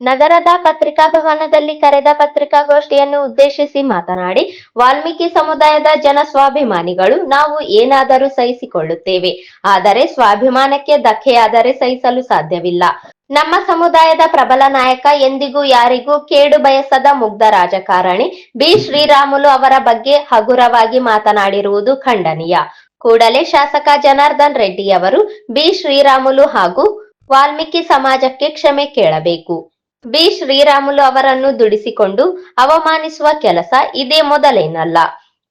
ನಗರದ ಪತ್ರಿಕಾ ಭವನದಲ್ಲಿ ಕರೆದ ಪತ್ರಿಕಾಗೋಷ್ಠಿಯನ್ನು ಉದ್ದೇಶಿಸಿ ಮಾತನಾಡಿ, ವಾಲ್ಮೀಕಿ ಸಮುದಾಯದ ಜನ ಸ್ವಾಭಿಮಾನಿಗಳು ನಾವು ಏನಾದರೂ ಸಹಿಸಿಕೊಳ್ಳುತ್ತೇವೆ, ಆದರೆ ಸ್ವಾಭಿಮಾನಕ್ಕೆ ಧಕ್ಕೆಯಾದರೆ ಸಹಿಸಲು ಸಾಧ್ಯವಿಲ್ಲ. ನಮ್ಮ ಸಮುದಾಯದ ಪ್ರಬಲ ನಾಯಕ ಎಂದಿಗೂ ಯಾರಿಗೂ ಕೇಡು ಬಯಸದ ಮುಗ್ಧ ರಾಜಕಾರಣಿ ಬಿ. ಶ್ರೀರಾಮುಲು ಅವರ ಬಗ್ಗೆ ಹಗುರವಾಗಿ ಮಾತನಾಡಿರುವುದು ಖಂಡನೀಯ. ಕೂಡಲೇ ಶಾಸಕ ಜನಾರ್ದನ್ ರೆಡ್ಡಿಯವರು ಬಿ. ಶ್ರೀರಾಮುಲು ಹಾಗೂ ವಾಲ್ಮೀಕಿ ಸಮಾಜಕ್ಕೆ ಕ್ಷಮೆ ಕೇಳಬೇಕು. ಬಿ. ಶ್ರೀರಾಮುಲು ಅವರನ್ನು ದುಡಿಸಿಕೊಂಡು ಅವಮಾನಿಸುವ ಕೆಲಸ ಇದೇ ಮೊದಲೇನಲ್ಲ.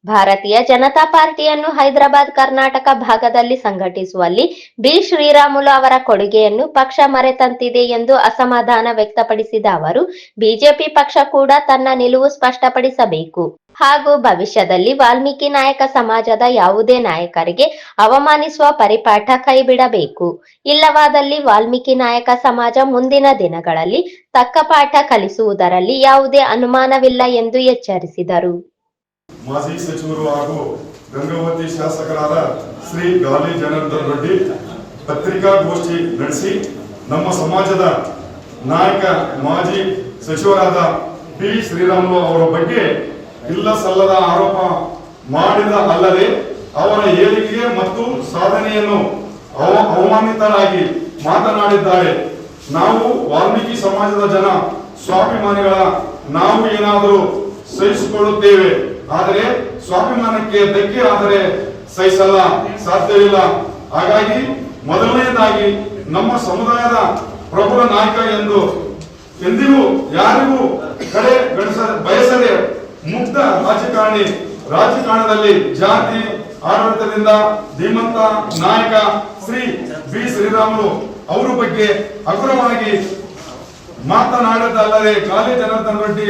ಭಾರತೀಯ ಜನತಾ ಪಾರ್ಟಿಯನ್ನು ಹೈದರಾಬಾದ್, ಕರ್ನಾಟಕ ಭಾಗದಲ್ಲಿ ಸಂಘಟಿಸುವಲ್ಲಿ ಬಿ. ಶ್ರೀರಾಮುಲು ಅವರ ಕೊಡುಗೆಯನ್ನು ಪಕ್ಷ ಮರೆತಂತಿದೆ ಎಂದು ಅಸಮಾಧಾನ ವ್ಯಕ್ತಪಡಿಸಿದ ಅವರು, ಬಿಜೆಪಿ ಪಕ್ಷ ಕೂಡ ತನ್ನ ನಿಲುವು ಸ್ಪಷ್ಟಪಡಿಸಬೇಕು. ಹಾಗೂ ಭವಿಷ್ಯದಲ್ಲಿ ವಾಲ್ಮೀಕಿ ನಾಯಕ ಸಮಾಜದ ಯಾವುದೇ ನಾಯಕರಿಗೆ ಅವಮಾನಿಸುವ ಪರಿಪಾಠ ಕೈಬಿಡಬೇಕು. ಇಲ್ಲವಾದಲ್ಲಿ ವಾಲ್ಮೀಕಿ ನಾಯಕ ಸಮಾಜ ಮುಂದಿನ ದಿನಗಳಲ್ಲಿ ತಕ್ಕ ಪಾಠ ಕಲಿಸುವುದರಲ್ಲಿ ಯಾವುದೇ ಅನುಮಾನವಿಲ್ಲ ಎಂದು ಎಚ್ಚರಿಸಿದರು. ಮಾಜಿ ಸಚಿವರು ಹಾಗೂ ಗಂಗಾವತಿ ಶಾಸಕರಾದ ಶ್ರೀ ಗಾಲಿ ಜನಾರ್ದನ್ ರೆಡ್ಡಿ ಪತ್ರಿಕಾಗೋಷ್ಠಿ ನಡೆಸಿ ನಮ್ಮ ಸಮಾಜದ ನಾಯಕ, ಮಾಜಿ ಸಚಿವರಾದ ಬಿ ಶ್ರೀರಾಮುಲು ಅವರ ಬಗ್ಗೆ ಇಲ್ಲ ಸಲ್ಲದ ಆರೋಪ ಮಾಡಿದ ಅಲ್ಲದೆ ಅವರ ಹೇಳಿಕೆಗೆ ಮತ್ತು ಸಾಧನೆಯನ್ನು ಅವ- ಅವಮಾನಿತರಾಗಿ ಮಾತನಾಡಿದ್ದಾರೆ. ನಾವು ವಾಲ್ಮೀಕಿ ಸಮಾಜದ ಜನ, ಸ್ವಾಭಿಮಾನಿಗಳ ನಾವು ಏನಾದರೂ ಸಹಿಸಿಕೊಳ್ಳುತ್ತೇವೆ. ಆದರೆ ಸ್ವಾಭಿಮಾನಕ್ಕೆ ಧಕ್ಕೆ ಆದರೆ ಸಹಿಸಲ್ಲ, ಸಾಧ್ಯವಿಲ್ಲ. ಹಾಗಾಗಿ ಮೊದಲನೆಯದಾಗಿ ನಮ್ಮ ಸಮುದಾಯದ ಪ್ರಬಲ ನಾಯಕ ಎಂದು ಎಂದಿಗೂ ಯಾರಿಗೂ ಕಡೆ ಬೆಳೆಸ, ಬಯಸದೆ ಮುಕ್ತ ರಾಜಕಾರಣಿ, ರಾಜಕಾರಣದಲ್ಲಿ ಜಾತಿ ಆಡಳಿತದಿಂದ ಧೀಮಂತ ನಾಯಕ ಶ್ರೀ ಬಿ. ಶ್ರೀರಾಮುಲು ಅವರ ಬಗ್ಗೆ ಅಗ್ರವಾಗಿ ಮಾತನಾಡದಲ್ಲದೆ ಕಾಲಿ ಜನಾರ್ದನ್ ರೆಡ್ಡಿ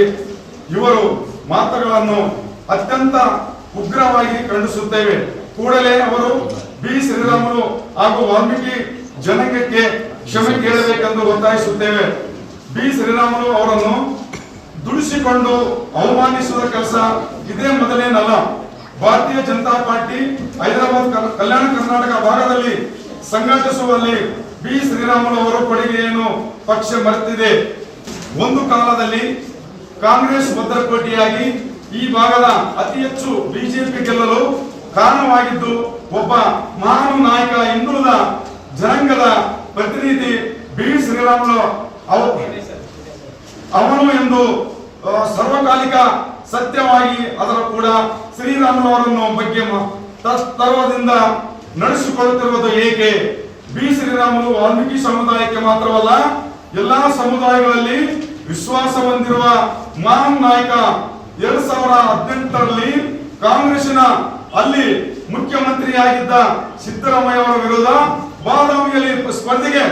ಇವರು ಮಾತುಗಳನ್ನು ಅತ್ಯಂತ ಉಗ್ರವಾಗಿ ಖಂಡಿಸುತ್ತೇವೆ. ಕೂಡಲೇ ಅವರು ಬಿ. ಶ್ರೀರಾಮುಲು ಹಾಗೂ ವಾಲ್ಮೀಕಿ ಜನಾಂಗಕ್ಕೆ ಕ್ಷಮೆ ಕೇಳಬೇಕೆಂದು ಒತ್ತಾಯಿಸುತ್ತೇವೆ. ಬಿ. ಶ್ರೀರಾಮುಲು ಅವರನ್ನು ದುಡಿಸಿಕೊಂಡು ಅವಮಾನಿಸುವ ಕೆಲಸ ಇದೇ ಮೊದಲೇನಲ್ಲ. ಭಾರತೀಯ ಜನತಾ ಪಾರ್ಟಿ ಹೈದರಾಬಾದ್ ಕಲ್ಯಾಣ ಕರ್ನಾಟಕ ಭಾಗದಲ್ಲಿ ಸಂಘಟಿಸುವಲ್ಲಿ ಬಿ. ಶ್ರೀರಾಮುಲು ಅವರ ಕೊಡುಗೆಯನ್ನು ಪಕ್ಷ ಮರೆತಿದೆ. ಒಂದು ಕಾಲದಲ್ಲಿ ಕಾಂಗ್ರೆಸ್ ಭದ್ರಕೋಟೆಯಾಗಿ ಈ ಭಾಗದ ಅತಿ ಹೆಚ್ಚು ಬಿಜೆಪಿ ಗೆಲ್ಲಲು ಕಾರಣವಾಗಿದ್ದು ಒಬ್ಬ ಮಹಾನ್ ನಾಯಕ ಹಿಂದುಳಿದ ಜನಾಂಗದ ಪ್ರತಿನಿಧಿ ಬಿ. ಶ್ರೀರಾಮುಲು ಅವನು ಎಂದು ಸರ್ವಕಾಲಿಕ ಸತ್ಯವಾಗಿ ಅದರ ಕೂಡ ಶ್ರೀರಾಮುಲು ಅವರನ್ನು ಬಗ್ಗೆ ತರ್ವದಿಂದ ನಡೆಸಿಕೊಳ್ಳುತ್ತಿರುವುದು ಏಕೆ? ಬಿ. ಶ್ರೀರಾಮುಲು ವಾಲ್ಮೀಕಿ ಸಮುದಾಯಕ್ಕೆ ಮಾತ್ರವಲ್ಲ, ಎಲ್ಲಾ ಸಮುದಾಯಗಳಲ್ಲಿ ವಿಶ್ವಾಸ ಹೊಂದಿರುವ ಮಹಾನ್ ನಾಯಕ ಎರಡ್ ಸಾವಿರ ಹದಿನೆಂಟರಲ್ಲಿ ಕಾಂಗ್ರೆಸ್ನ ಅಲ್ಲಿ ಮುಖ್ಯಮಂತ್ರಿಯಾಗಿದ್ದ ಸಿದ್ದರಾಮಯ್ಯ ಅವರ ವಿರುದ್ಧ ಬಾದಾಮಿಯಲ್ಲಿ ಸ್ಪರ್ಧೆಗೆ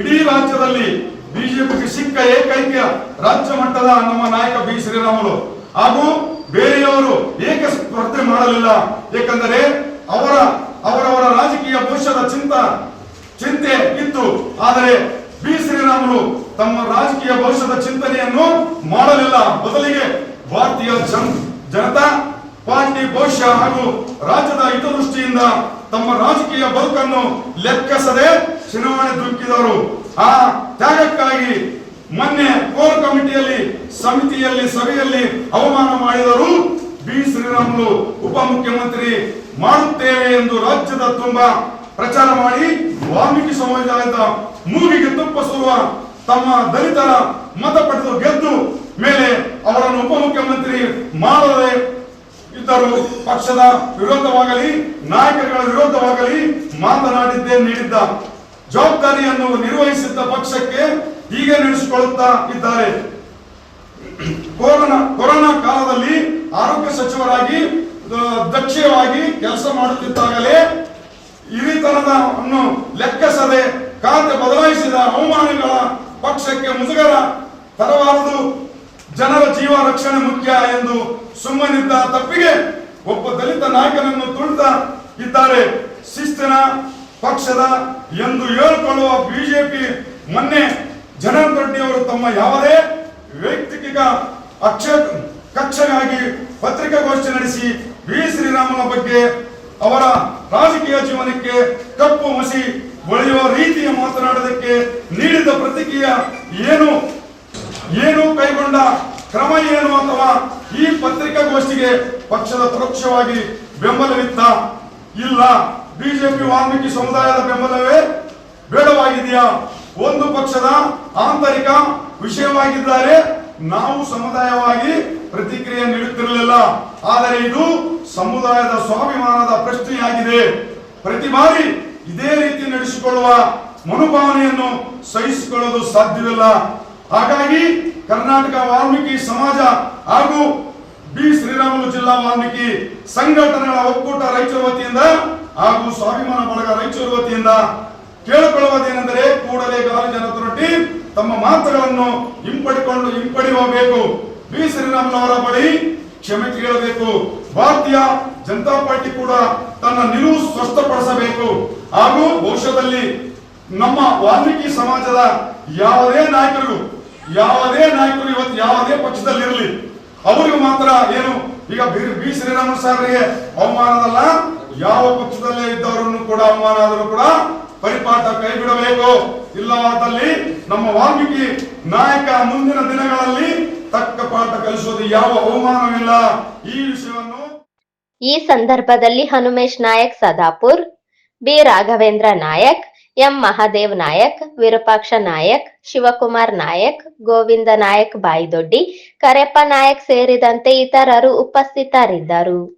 ಇಡೀ ರಾಜ್ಯದಲ್ಲಿ ಬಿಜೆಪಿಗೆ ಸಿಕ್ಕ ಏಕೈಕ ರಾಜ್ಯ ಮಟ್ಟದ ನಮ್ಮ ನಾಯಕ ಬಿ ಶ್ರೀರಾಮುಲು. ಹಾಗೂ ಬೇರೆಯವರು ಏಕೆ ಸ್ಪರ್ಧೆ ಮಾಡಲಿಲ್ಲ? ಏಕೆಂದರೆ ಅವರ, ಅವರವರ ರಾಜಕೀಯ ಭವಿಷ್ಯದ ಚಿಂತ, ಚಿಂತೆ ಇತ್ತು. ಆದರೆ ಬಿ ಶ್ರೀರಾಮುಲು ತಮ್ಮ ರಾಜಕೀಯ ಭವಿಷ್ಯದ ಚಿಂತನೆಯನ್ನು ಮಾಡಲಿಲ್ಲ. ಜನತಾ ಪಾರ್ಟಿ ಭವಿಷ್ಯ ಹಾಗೂ ರಾಜ್ಯದ ಹಿತದೃಷ್ಟಿಯಿಂದ ತಮ್ಮ ರಾಜಕೀಯ ಬದುಕನ್ನು ಲೆಕ್ಕಿಸದೆ ಚುನಾವಣೆ ಆ ತ್ಯಾಗಕ್ಕಾಗಿ ಮೊನ್ನೆ ಕೋರ್ ಕಮಿಟಿಯಲ್ಲಿ, ಸಮಿತಿಯಲ್ಲಿ, ಸಭೆಯಲ್ಲಿ ಅವಮಾನ ಮಾಡಿದರು ಬಿ. ಶ್ರೀರಾಮುಲು ಉಪಮುಖ್ಯಮಂತ್ರಿ ಮಾಡುತ್ತೇವೆ ಎಂದು ರಾಜ್ಯದ ತುಂಬಾ ಪ್ರಚಾರ ಮಾಡಿ ವಾಲ್ಮೀಕಿ ಸಮುದಾಯದ ಮೂಗಿಗೆ ತುಪ್ಪ ತಮ್ಮ ದಲಿತರ ಮತ ಪಡೆದು ಗೆದ್ದು ಮೇಲೆ ಅವರನ್ನು ಉಪಮುಖ್ಯಮಂತ್ರಿ ಮಾಡದೆ ಇದ್ದರು ಪಕ್ಷದ ವಿರೋಧವಾಗಲಿ, ನಾಯಕರುಗಳ ವಿರೋಧವಾಗಲಿ ಮಾತನಾಡಿದ್ದೇ ನೀಡಿದ್ದ ಜವಾಬ್ದಾರಿಯನ್ನು ನಿರ್ವಹಿಸಿದ್ದ ಪಕ್ಷಕ್ಕೆ ಹೀಗೆ ನಡೆಸಿಕೊಳ್ಳುತ್ತಾ ಇದ್ದಾರೆ. ಕೊರೋನಾ ಕೊರೋನಾ ಕಾಲದಲ್ಲಿ ಆರೋಗ್ಯ ಸಚಿವರಾಗಿ ದಕ್ಷವಾಗಿ ಕೆಲಸ ಮಾಡುತ್ತಿದ್ದಾಗಲೇ ಹಿರಿತನದವನ್ನು ಲೆಕ್ಕಸದೆ ಖಾತೆ ಬದಲಾಯಿಸಿದ ಅವಮಾನಗಳ ಪಕ್ಷಕ್ಕೆ ಮುಜುಗರ ತರಬಾರದು ಜನರ ಜೀವ ರಕ್ಷಣೆ ಮುಖ್ಯ ಎಂದು ಸುಮ್ಮನಿದ್ದ ತಪ್ಪಿಗೆ ಒಬ್ಬ ದಲಿತ ನಾಯಕನನ್ನು ತುಳಿತಾ ಇದ್ದಾರೆ. ಶಿಸ್ತಿನ ಪಕ್ಷದ ಎಂದು ಹೇಳಿಕೊಳ್ಳುವ ಬಿಜೆಪಿ ಮೊನ್ನೆ ಜನಾರ್ದನ್ ರೆಡ್ಡಿ ಅವರು ತಮ್ಮ ಯಾವುದೇ ವೈಯಕ್ತಿಕ ಅಕ್ಷ ಕಕ್ಷೆಗಾಗಿ ಪತ್ರಿಕಾಗೋಷ್ಠಿ ನಡೆಸಿ ವಿ ಶ್ರೀರಾಮನ ಬಗ್ಗೆ ಅವರ ರಾಜಕೀಯ ಜೀವನಕ್ಕೆ ಕಪ್ಪು ಮುಸಿ ಬಳಿಯುವ ರೀತಿಯ ಮಾತನಾಡೋದಕ್ಕೆ ನೀಡಿದ ಪ್ರತಿಕ್ರಿಯೆ ಏನು? ಏನು ಕೈಗೊಂಡ ಕ್ರಮ ಏನು ಅಥವಾ ಈ ಪತ್ರಿಕಾಗೋಷ್ಠಿಗೆ ಪಕ್ಷದ ಪರೋಕ್ಷವಾಗಿ ಬೆಂಬಲವಿತ್ತ ಇಲ್ಲ. ಬಿಜೆಪಿ ವಾಲ್ಮೀಕಿ ಸಮುದಾಯದ ಬೆಂಬಲವೇ ಬೇಡವಾಗಿದೆಯಾ? ಒಂದು ಪಕ್ಷದ ಆಂತರಿಕ ವಿಷಯವಾಗಿದ್ದಾರೆ. ನಾವು ಸಮುದಾಯವಾಗಿ ಪ್ರತಿಕ್ರಿಯೆ ನೀಡುತ್ತಿರಲಿಲ್ಲ. ಆದರೆ ಇದು ಸಮುದಾಯದ ಸ್ವಾಭಿಮಾನದ ಪ್ರಶ್ನೆಯಾಗಿದೆ. ಪ್ರತಿ ಬಾರಿ ಇದೇ ರೀತಿ ನಡೆಸಿಕೊಳ್ಳುವ ಮನೋಭಾವನೆಯನ್ನು ಸಹಿಸಿಕೊಳ್ಳಲು ಸಾಧ್ಯವಿಲ್ಲ. ಹಾಗಾಗಿ ಕರ್ನಾಟಕ ವಾಲ್ಮೀಕಿ ಸಮಾಜ ಹಾಗೂ ಬಿ ಶ್ರೀರಾಮುಲು ಜಿಲ್ಲಾ ವಾಲ್ಮೀಕಿ ಸಂಘಟನೆಗಳ ಒಕ್ಕೂಟ ರಾಯಚೂರು ವತಿಯಿಂದ ಹಾಗೂ ಸ್ವಾಭಿಮಾನ ಬಳಗ ರಾಯಚೂರು ವತಿಯಿಂದ ಕೇಳಿಕೊಳ್ಳುವುದೇನೆಂದರೆ ಕೂಡಲೇ ಗಾಲಿ ಜನತೊರಟಿ ತಮ್ಮ ಮಾತುಗಳನ್ನು ಹಿಂಪಡಿಕೊಂಡು ಹಿಂಪಡೆಯಬೇಕು ಬಿ ಶ್ರೀರಾಮುಲವರ ಬಳಿ ಕ್ಷಮೆ ಕೇಳಬೇಕು. ಭಾರತೀಯ ಜನತಾ ಪಾರ್ಟಿ ಕೂಡ ತನ್ನ ನಿಲುವು ಸ್ಪಷ್ಟಪಡಿಸಬೇಕು ಹಾಗೂ ಭವಿಷ್ಯದಲ್ಲಿ ನಮ್ಮ ವಾಲ್ಮೀಕಿ ಸಮಾಜದ ಯಾವುದೇ ನಾಯಕರಿಗೂ ಯಾವುದೇ ನಾಯಕರು ಇವತ್ತು ಯಾವುದೇ ಪಕ್ಷದಲ್ಲಿ ಇರಲಿ ಅವರಿಗೆ ಮಾತ್ರ ಏನು, ಈಗ ಬಿ- ಶ್ರೀರಾಮ ಸಾರಿಗೆ ಅವಮಾನದಲ್ಲ ಯಾವ ಪಕ್ಷದಲ್ಲೇ ಇದ್ದವರನ್ನು ಕೂಡ ಅವಮಾನ ಆದರೂ ಕೂಡ ಪರಿಪಾಠ ಕೈ ಬಿಡಬೇಕು ಇಲ್ಲವಾದಲ್ಲಿ ನಮ್ಮ ವಾಲ್ಮೀಕಿ ನಾಯಕ ಮುಂದಿನ ದಿನಗಳಲ್ಲಿ ತಕ್ಕ ಪಾಠ ಕಲಿಸೋದು ಯಾವ ಅವಮಾನವಿಲ್ಲ. ಈ ವಿಷಯವನ್ನು ಈ ಸಂದರ್ಭದಲ್ಲಿ ಹನುಮೇಶ್ ನಾಯಕ್, ಸದಾಪುರ್, ಬಿ. ರಾಘವೇಂದ್ರ ನಾಯಕ್ ಎಂ ಮಹಾದೇವ್ ನಾಯಕ್, ವಿರೂಪಾಕ್ಷ ನಾಯಕ್, ಶಿವಕುಮಾರ್ ನಾಯಕ್, ಗೋವಿಂದ ನಾಯಕ್ ಬಾಯಿದೊಡ್ಡಿ, ಕರೆಪ್ಪ ನಾಯಕ್ ಸೇರಿದಂತೆ ಇತರರು ಉಪಸ್ಥಿತರಿದ್ದರು.